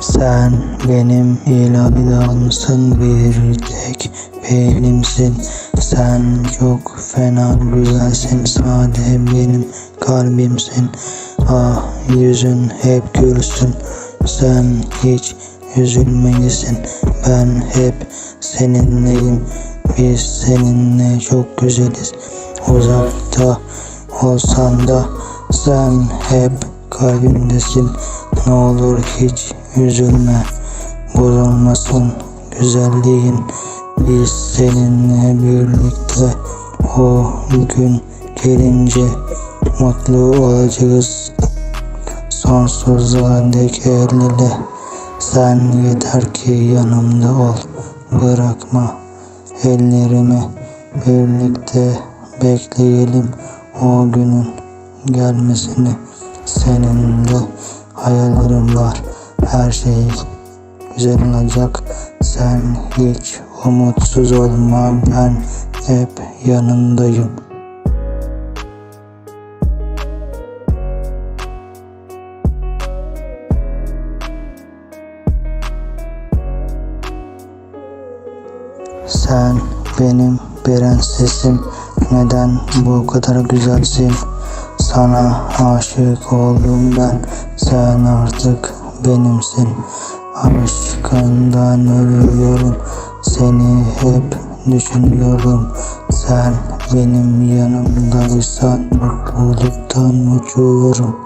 Sen benim ilahımsın bir tek benimsin Sen çok fena güzelsin sade benim kalbimsin. Ah yüzün hep gülsün Sen hiç üzülmelisin Ben hep seninleyim. Biz seninle çok güzeliz. Uzakta olsan da sen hep kalbimdesin. Ne olur hiç üzülme Bozulmasın güzelliğin. Biz seninle birlikte O gün gelince Mutlu olacağız. Sonsuza dek el ele Sen yeter ki yanımda ol. Bırakma ellerimi. Birlikte bekleyelim o günün gelmesini. Seninle hayallerim var Her şey güzel olacak. Sen hiç umutsuz olma. Ben hep yanındayım. Sen benim prensesim. Neden bu kadar güzelsin? Sana aşık oldum ben. Sen artık benimsin Aşkından ölüyorum Seni hep düşünüyorum. Sen benim yanımdaysan Mutluluktan uçuyorum